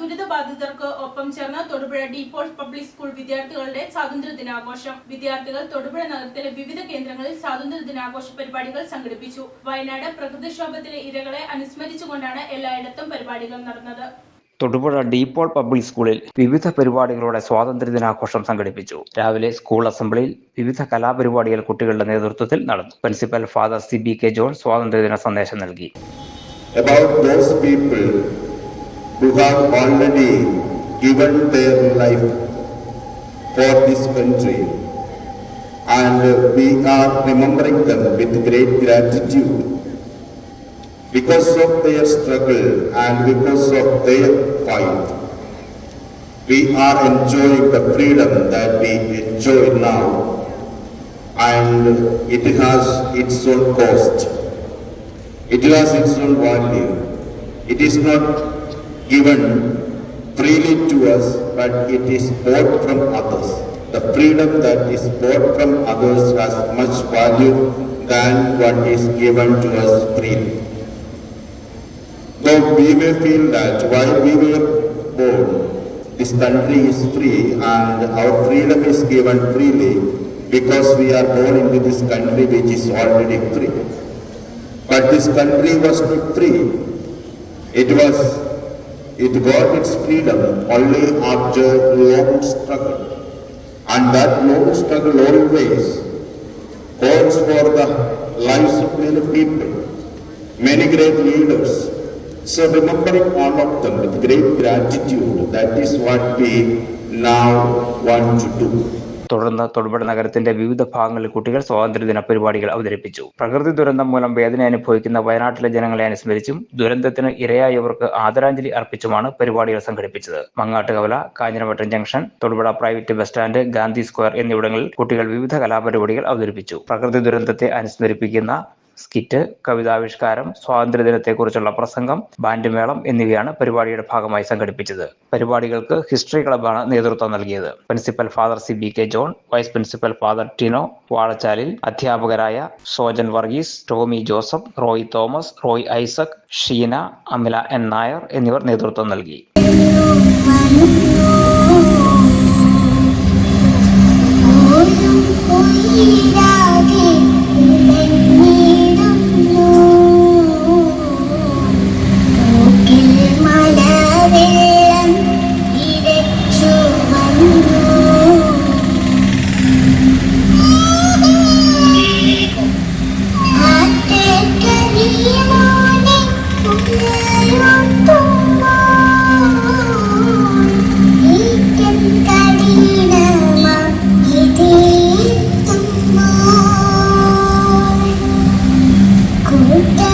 ദുരിതബാധിതർക്ക് ഒപ്പം ചേർന്ന് Thodupuzha De Paul public school വിദ്യാർത്ഥികളുടെ സ്വാതന്ത്ര്യ ദിനാഘോഷം. വിദ്യാർത്ഥികൾ തൊടുപുഴ നഗരത്തിലെ വിവിധ കേന്ദ്രങ്ങളിൽ സ്വാതന്ത്ര്യ ദിനാഘോഷ പരിപാടികൾ സംഘടിപ്പിച്ചു. വയനാട് പ്രകൃതിക്ഷോഭത്തിലെ ഇരകളെ അനുസ്മരിച്ചുകൊണ്ടാണ് എല്ലായിടത്തും പരിപാടികൾ നടന്നത്. തൊടുപുഴ ഡീപോൾ പബ്ലിക് സ്കൂളിൽ വിവിധ പരിപാടികളോടെ സ്വാതന്ത്ര്യ ദിനാഘോഷം സംഘടിപ്പിച്ചു. രാവിലെ സ്കൂൾ അസംബ്ലിയിൽ വിവിധ കലാപരിപാടികൾ കുട്ടികളുടെ നേതൃത്വത്തിൽ നടന്നു. Principal father C B K John സ്വാതന്ത്ര്യദിന സന്ദേശം നൽകി. About those people who have already given their life for this country. And we are remembering them with great gratitude. Because of their struggle and because of their fight, we are enjoying the freedom that we enjoy now. And it has its own cost. It has its own value. It is not given freely to us, but it is bought from others. The freedom that is bought from others has much value than what is given to us freely. Though we may feel that while we were born, this country is free and our freedom is given freely because we are born into this country which is already free. But this country was not free. It was, it got its freedom only after long struggle. And that long struggle always calls for the lives of many people, many great leaders. So remembering all of them with great gratitude, that is what we now want to do. തുടർന്ന് തൊടുപുഴ നഗരത്തിന്റെ വിവിധ ഭാഗങ്ങളിൽ കുട്ടികൾ സ്വാതന്ത്ര്യദിന പരിപാടികൾ അവതരിപ്പിച്ചു. പ്രകൃതി ദുരന്തം മൂലം വേദന അനുഭവിക്കുന്ന വയനാട്ടിലെ ജനങ്ങളെ അനുസ്മരിച്ചും ദുരന്തത്തിന് ഇരയായവർക്ക് ആദരാഞ്ജലി അർപ്പിച്ചുമാണ് പരിപാടികൾ സംഘടിപ്പിച്ചത്. Mangattukavala Kanjiramattom junction Thodupuzha private bus stand Gandhi square എന്നിവിടങ്ങളിൽ കുട്ടികൾ വിവിധ കലാപരിപാടികൾ അവതരിപ്പിച്ചു. പ്രകൃതി ദുരന്തത്തെ അനുസ്മരിപ്പിക്കുന്ന സ്കിറ്റ് കവിതാവിഷ്കാരം സ്വാതന്ത്ര്യദിനത്തെക്കുറിച്ചുള്ള പ്രസംഗം ബാൻഡ് മേളം എന്നിവയാണ് പരിപാടിയുടെ ഭാഗമായി സംഘടിപ്പിച്ചത്. പരിപാടികൾക്ക് ഹിസ്റ്ററി ക്ലബാണ് നേതൃത്വം നൽകിയത്. Principal father C B K John vice principal father Tino Vazhachalil അധ്യാപകരായ സോജൻ വർഗീസ് ടോമി ജോസഫ് റോയ് തോമസ് റോയ് ഐസക് ഷീന അമില എൻ നായർ എന്നിവർ നേതൃത്വം നൽകി. ഓരും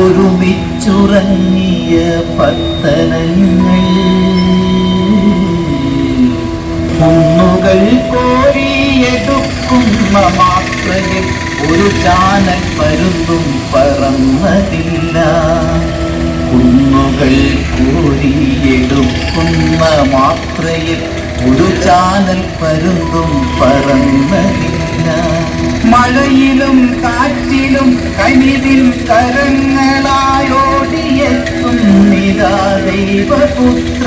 ഒരുമിച്ചുറങ്ങിയ പത്തനങ്ങൾ. കുന്നുകൾ കോരിയെടുക്കുന്ന മാത്രയിൽ ഒരു ചാനൽ പരുന്നും പറന്നതില്ല. കുന്നുകൾ കോരിയെടുക്കുന്ന മാത്രയിൽ ഒരു ചാനൽ പരുന്നും പറന്നതില്ല. മഴയിലും കാറ്റിലും കനിവിൽ കരങ്ങളായോടിയെത്തും നിതാ ദൈവപുത്ര